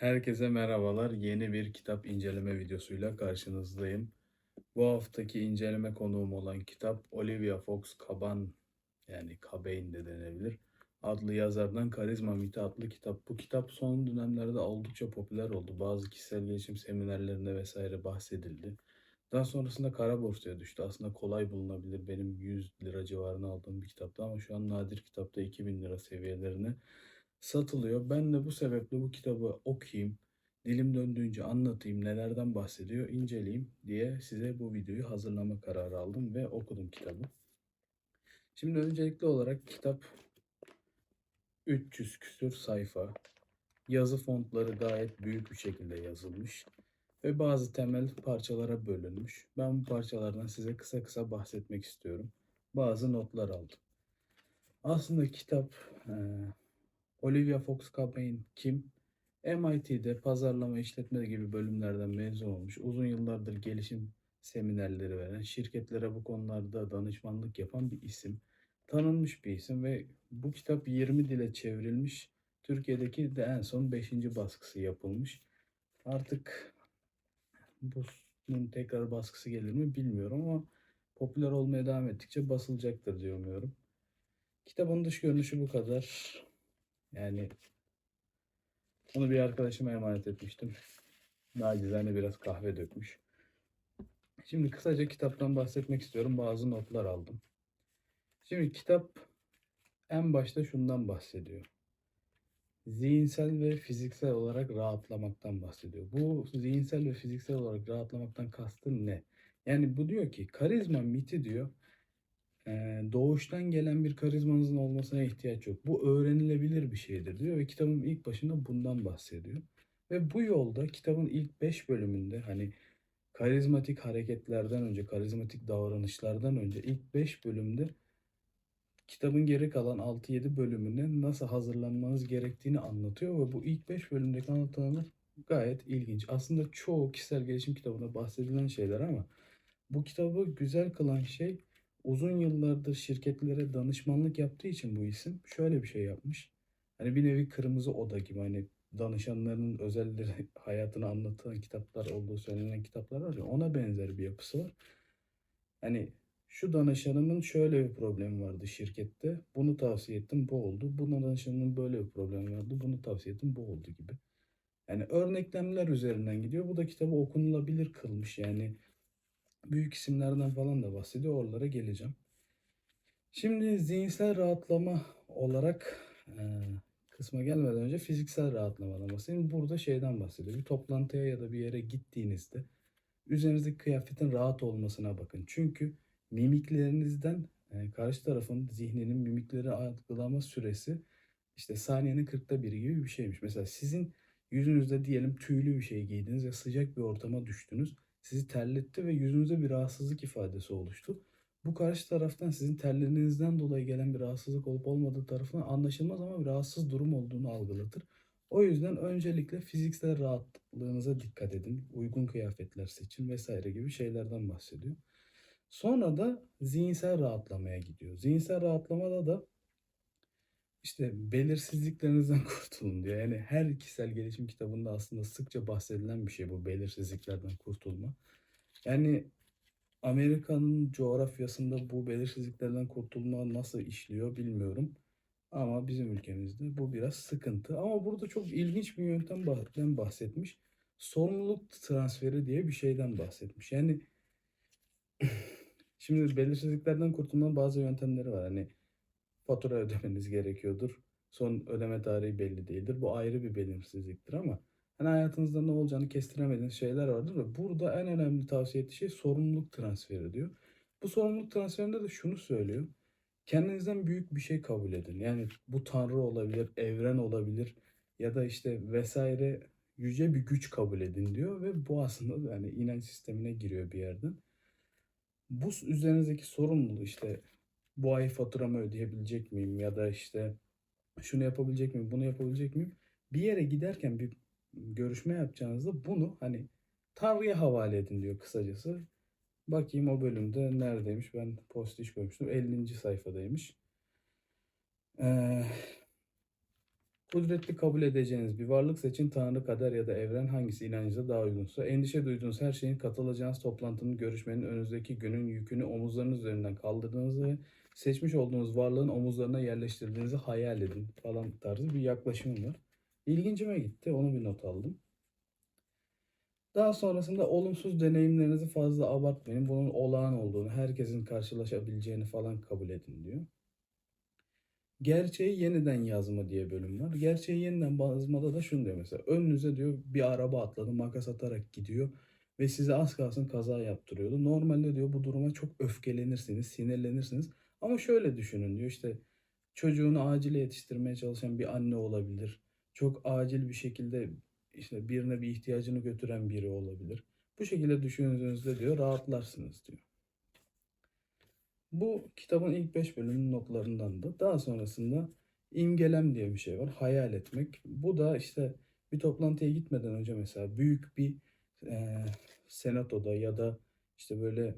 Herkese merhabalar. Yeni bir kitap inceleme videosuyla karşınızdayım. Bu haftaki inceleme konuğum olan kitap Olivia Fox Caban yani Cobain de denebilir adlı yazardan Karizma Miti adlı kitap. Bu kitap son dönemlerde oldukça popüler oldu. Bazı kişisel gelişim seminerlerinde vesaire bahsedildi. Daha sonrasında kara borsaya düştü. Aslında kolay bulunabilir. Benim 100 lira civarına aldığım bir kitaptı ama şu an nadir kitapta 2000 lira seviyelerine satılıyor. Ben de bu sebeple bu kitabı okuyayım, dilim döndüğünce anlatayım, nelerden bahsediyor, inceleyeyim diye size bu videoyu hazırlama kararı aldım ve okudum kitabı. Şimdi öncelikli olarak kitap 300 küsür sayfa. Yazı fontları gayet büyük bir şekilde yazılmış ve bazı temel parçalara bölünmüş. Ben bu parçalardan size kısa kısa bahsetmek istiyorum. Bazı notlar aldım. Aslında kitap Olivia Fox Cabain kim? MIT'de pazarlama işletme gibi bölümlerden mezun olmuş. Uzun yıllardır gelişim seminerleri veren, şirketlere bu konularda danışmanlık yapan bir isim. Tanınmış bir isim ve bu kitap 20 dile çevrilmiş. Türkiye'deki de en son 5. baskısı yapılmış. Artık bunun tekrar baskısı gelir mi bilmiyorum ama popüler olmaya devam ettikçe basılacaktır diye umuyorum. Kitabın dış görünüşü bu kadar. Yani onu bir arkadaşıma emanet etmiştim. Nacizane biraz kahve dökmüş. Şimdi kısaca kitaptan bahsetmek istiyorum. Bazı notlar aldım. Şimdi kitap en başta şundan bahsediyor. Zihinsel ve fiziksel olarak rahatlamaktan bahsediyor. Bu zihinsel ve fiziksel olarak rahatlamaktan kastın ne? Yani bu diyor ki karizma miti diyor doğuştan gelen bir karizmanızın olmasına ihtiyaç yok. Bu öğrenilebilir bir şeydir diyor ve kitabın ilk başında bundan bahsediyor. Ve bu yolda kitabın ilk 5 bölümünde hani karizmatik hareketlerden önce, karizmatik davranışlardan önce ilk 5 bölümde kitabın geri kalan 6-7 bölümüne nasıl hazırlanmanız gerektiğini anlatıyor ve bu ilk 5 bölümdeki anlatılanlar gayet ilginç. Aslında çoğu kişisel gelişim kitabında bahsedilen şeyler ama bu kitabı güzel kılan şey uzun yıllardır şirketlere danışmanlık yaptığı için bu isim şöyle bir şey yapmış. Hani bir nevi kırmızı oda gibi hani danışanlarının özelleri hayatını anlatan kitaplar olduğu söylenen kitaplar var ya ona benzer bir yapısı var. Hani şu danışanımın şöyle bir problemi vardı şirkette. Bunu tavsiye ettim bu oldu. Bu danışanımın böyle bir problemi vardı. Bunu tavsiye ettim bu oldu gibi. Yani örneklemler üzerinden gidiyor. Bu da kitabı okunulabilir kılmış. Yani büyük isimlerden falan da bahsediyor. Oralara geleceğim. Şimdi zihinsel rahatlama olarak e, kısma gelmeden önce fiziksel rahatlamadan bahsedeyim. Burada şeyden bahsediyor. Bir toplantıya ya da bir yere gittiğinizde üzerinizdeki kıyafetin rahat olmasına bakın. Çünkü mimiklerinizden e, karşı tarafın zihninin mimikleri algılama süresi işte saniyenin kırkta biri gibi bir şeymiş. Mesela sizin yüzünüzde diyelim tüylü bir şey giydiniz ve sıcak bir ortama düştünüz sizi terletti ve yüzünüzde bir rahatsızlık ifadesi oluştu. Bu karşı taraftan sizin terlerinizden dolayı gelen bir rahatsızlık olup olmadığı tarafından anlaşılmaz ama bir rahatsız durum olduğunu algılatır. O yüzden öncelikle fiziksel rahatlığınıza dikkat edin. Uygun kıyafetler seçin vesaire gibi şeylerden bahsediyor. Sonra da zihinsel rahatlamaya gidiyor. Zihinsel rahatlamada da işte belirsizliklerinizden kurtulun diyor. Yani her kişisel gelişim kitabında aslında sıkça bahsedilen bir şey bu belirsizliklerden kurtulma. Yani Amerika'nın coğrafyasında bu belirsizliklerden kurtulma nasıl işliyor bilmiyorum. Ama bizim ülkemizde bu biraz sıkıntı. Ama burada çok ilginç bir yöntemden bahsetmiş. Sorumluluk transferi diye bir şeyden bahsetmiş. Yani şimdi belirsizliklerden kurtulmanın bazı yöntemleri var. Hani fatura ödemeniz gerekiyordur. Son ödeme tarihi belli değildir. Bu ayrı bir belirsizliktir ama hani hayatınızda ne olacağını kestiremediğiniz şeyler vardır ve burada en önemli tavsiye ettiği şey sorumluluk transferi diyor. Bu sorumluluk transferinde de şunu söylüyor. Kendinizden büyük bir şey kabul edin. Yani bu tanrı olabilir, evren olabilir ya da işte vesaire yüce bir güç kabul edin diyor ve bu aslında yani inanç sistemine giriyor bir yerden. Bu üzerinizdeki sorumluluğu işte bu ay faturamı ödeyebilecek miyim ya da işte şunu yapabilecek miyim, bunu yapabilecek miyim? Bir yere giderken bir görüşme yapacağınızda bunu hani Tanrı'ya havale edin diyor kısacası. Bakayım o bölümde neredeymiş? Ben postiş koymuştum. 50. sayfadaymış. Ee, Kudretli kabul edeceğiniz bir varlık seçin. Tanrı, kader ya da evren hangisi inancınıza daha uygunsa. Endişe duyduğunuz her şeyin katılacağınız toplantının, görüşmenin önünüzdeki günün yükünü omuzlarınız üzerinden kaldırdığınızı ve seçmiş olduğunuz varlığın omuzlarına yerleştirdiğinizi hayal edin falan tarzı bir yaklaşımım var. İlgincime gitti. Onu bir not aldım. Daha sonrasında olumsuz deneyimlerinizi fazla abartmayın. Bunun olağan olduğunu, herkesin karşılaşabileceğini falan kabul edin diyor. Gerçeği yeniden yazma diye bölüm var. Gerçeği yeniden yazmada da şunu diyor mesela. Önünüze diyor bir araba atladı, makas atarak gidiyor ve size az kalsın kaza yaptırıyordu. Normalde diyor bu duruma çok öfkelenirsiniz, sinirlenirsiniz. Ama şöyle düşünün diyor işte çocuğunu acile yetiştirmeye çalışan bir anne olabilir. Çok acil bir şekilde işte birine bir ihtiyacını götüren biri olabilir. Bu şekilde düşündüğünüzde diyor rahatlarsınız diyor. Bu kitabın ilk 5 bölümünün notlarındandı. Daha sonrasında imgelem diye bir şey var. Hayal etmek. Bu da işte bir toplantıya gitmeden önce mesela büyük bir e, senatoda ya da işte böyle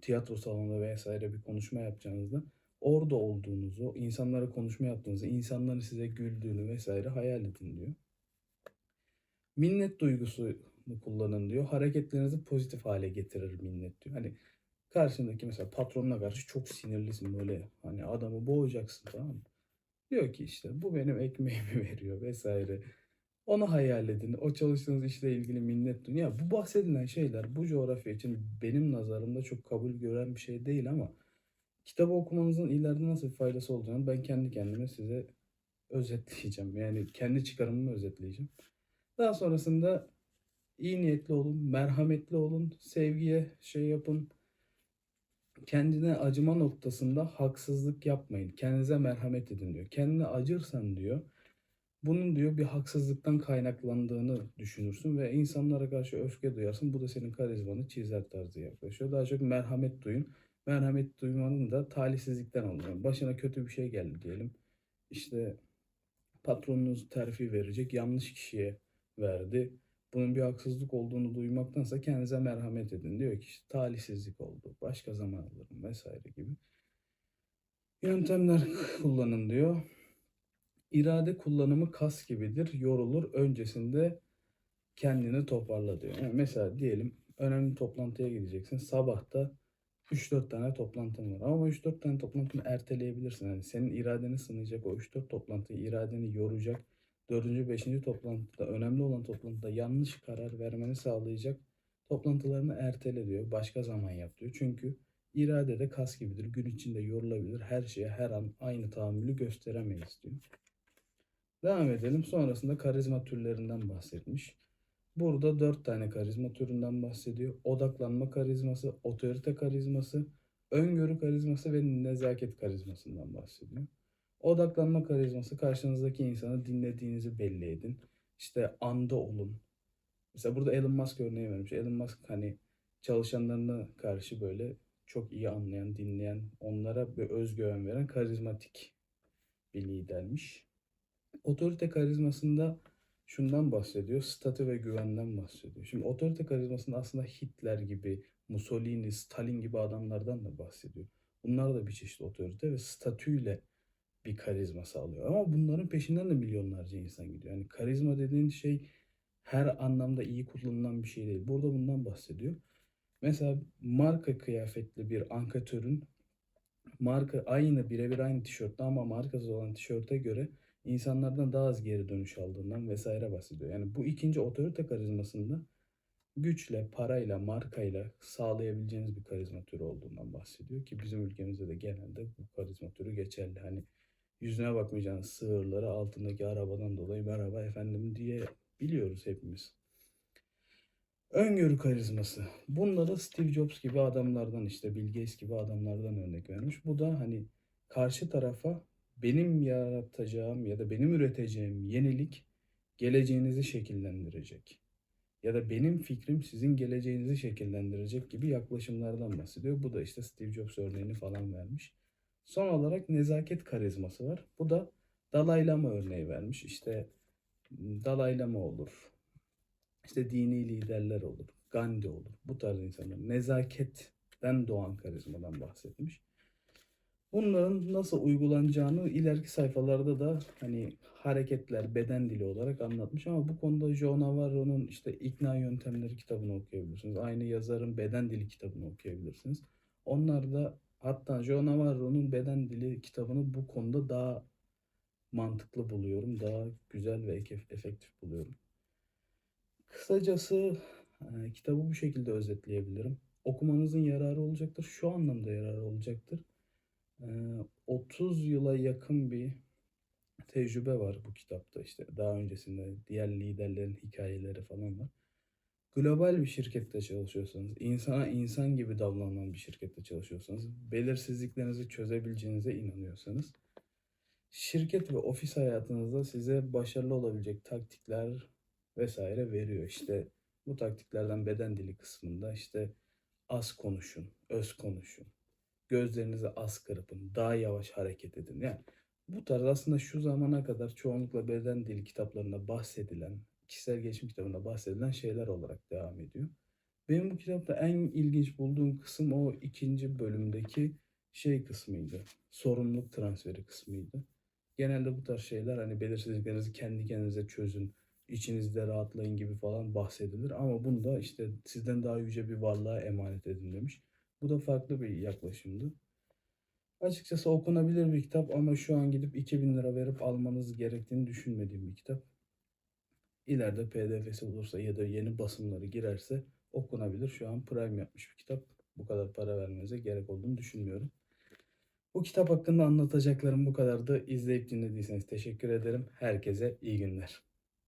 tiyatro salonunda vesaire bir konuşma yapacağınızda orada olduğunuzu, insanlara konuşma yaptığınızı, insanların size güldüğünü vesaire hayal edin diyor. Minnet duygusunu kullanın diyor. Hareketlerinizi pozitif hale getirir minnet diyor. Hani karşındaki mesela patronuna karşı çok sinirlisin böyle hani adamı boğacaksın tamam mı? Diyor ki işte bu benim ekmeğimi veriyor vesaire. Onu hayal edin. O çalıştığınız işle ilgili minnet duyun. Ya bu bahsedilen şeyler bu coğrafya için benim nazarımda çok kabul gören bir şey değil ama kitabı okumanızın ileride nasıl bir faydası olacağını ben kendi kendime size özetleyeceğim. Yani kendi çıkarımımı özetleyeceğim. Daha sonrasında iyi niyetli olun, merhametli olun, sevgiye şey yapın. Kendine acıma noktasında haksızlık yapmayın. Kendinize merhamet edin diyor. Kendine acırsan diyor, bunun diyor bir haksızlıktan kaynaklandığını düşünürsün ve insanlara karşı öfke duyarsın. Bu da senin karizmanı çizer tarzı yaklaşıyor. Daha çok merhamet duyun. Merhamet duymanın da talihsizlikten oluyor. Başına kötü bir şey geldi diyelim. İşte patronunuz terfi verecek yanlış kişiye verdi. Bunun bir haksızlık olduğunu duymaktansa kendinize merhamet edin. Diyor ki işte talihsizlik oldu. Başka zaman alırım vesaire gibi. Yöntemler kullanın diyor. İrade kullanımı kas gibidir. Yorulur. Öncesinde kendini toparla diyor. Yani mesela diyelim önemli toplantıya gideceksin. Sabahta 3-4 tane toplantın var. Ama 3-4 tane toplantını erteleyebilirsin. Yani senin iradeni sınayacak o 3-4 toplantıyı iradeni yoracak. 4. 5. toplantıda önemli olan toplantıda yanlış karar vermeni sağlayacak toplantılarını ertele diyor. Başka zaman yap diyor. Çünkü irade de kas gibidir. Gün içinde yorulabilir. Her şeye her an aynı tahammülü gösteremeyiz diyor. Devam edelim. Sonrasında karizma türlerinden bahsetmiş. Burada dört tane karizma türünden bahsediyor. Odaklanma karizması, otorite karizması, öngörü karizması ve nezaket karizmasından bahsediyor. Odaklanma karizması karşınızdaki insanı dinlediğinizi belli edin. İşte anda olun. Mesela burada Elon Musk örneği vermiş. Elon Musk hani çalışanlarına karşı böyle çok iyi anlayan, dinleyen, onlara bir özgüven veren karizmatik bir lidermiş. Otorite karizmasında şundan bahsediyor. Statü ve güvenden bahsediyor. Şimdi otorite karizmasında aslında Hitler gibi, Mussolini, Stalin gibi adamlardan da bahsediyor. Bunlar da bir çeşit otorite ve statüyle bir karizma sağlıyor. Ama bunların peşinden de milyonlarca insan gidiyor. Yani karizma dediğin şey her anlamda iyi kullanılan bir şey değil. Burada bundan bahsediyor. Mesela marka kıyafetli bir ankatörün marka aynı birebir aynı tişörtte ama markası olan tişörte göre insanlardan daha az geri dönüş aldığından vesaire bahsediyor. Yani bu ikinci otorite karizmasında güçle, parayla, markayla sağlayabileceğiniz bir karizma türü olduğundan bahsediyor ki bizim ülkemizde de genelde bu karizma türü geçerli. Hani yüzüne bakmayacağınız sığırları altındaki arabadan dolayı merhaba efendim diye biliyoruz hepimiz. Öngörü karizması. Bunda da Steve Jobs gibi adamlardan işte Bill Gates gibi adamlardan örnek vermiş. Bu da hani karşı tarafa benim yaratacağım ya da benim üreteceğim yenilik geleceğinizi şekillendirecek. Ya da benim fikrim sizin geleceğinizi şekillendirecek gibi yaklaşımlardan bahsediyor. Bu da işte Steve Jobs örneğini falan vermiş. Son olarak nezaket karizması var. Bu da Dalai Lama örneği vermiş. İşte Dalai Lama olur. İşte dini liderler olur. Gandhi olur. Bu tarz insanlar. Nezaketten doğan karizmadan bahsetmiş. Bunların nasıl uygulanacağını ileriki sayfalarda da hani hareketler, beden dili olarak anlatmış ama bu konuda Joe Navarro'nun işte ikna yöntemleri kitabını okuyabilirsiniz. Aynı yazarın beden dili kitabını okuyabilirsiniz. Onlar da hatta Joe Navarro'nun beden dili kitabını bu konuda daha mantıklı buluyorum. Daha güzel ve efektif buluyorum. Kısacası e, kitabı bu şekilde özetleyebilirim. Okumanızın yararı olacaktır. Şu anlamda yararı olacaktır. E, 30 yıla yakın bir tecrübe var bu kitapta işte. Daha öncesinde diğer liderlerin hikayeleri falan var. Global bir şirkette çalışıyorsanız, insana insan gibi davranan bir şirkette çalışıyorsanız, belirsizliklerinizi çözebileceğinize inanıyorsanız, şirket ve ofis hayatınızda size başarılı olabilecek taktikler vesaire veriyor. İşte bu taktiklerden beden dili kısmında işte az konuşun, öz konuşun, gözlerinizi az kırpın, daha yavaş hareket edin. Yani bu tarz aslında şu zamana kadar çoğunlukla beden dili kitaplarında bahsedilen, kişisel gelişim kitabında bahsedilen şeyler olarak devam ediyor. Benim bu kitapta en ilginç bulduğum kısım o ikinci bölümdeki şey kısmıydı. Sorumluluk transferi kısmıydı. Genelde bu tarz şeyler hani belirsizliklerinizi kendi kendinize çözün, içinizde rahatlayın gibi falan bahsedilir. Ama bunda işte sizden daha yüce bir varlığa emanet edin demiş. Bu da farklı bir yaklaşımdı. Açıkçası okunabilir bir kitap ama şu an gidip 2000 lira verip almanız gerektiğini düşünmediğim bir kitap. İleride PDF'si olursa ya da yeni basımları girerse okunabilir. Şu an Prime yapmış bir kitap. Bu kadar para vermenize gerek olduğunu düşünmüyorum. Bu kitap hakkında anlatacaklarım bu kadardı. İzleyip dinlediyseniz teşekkür ederim. Herkese iyi günler.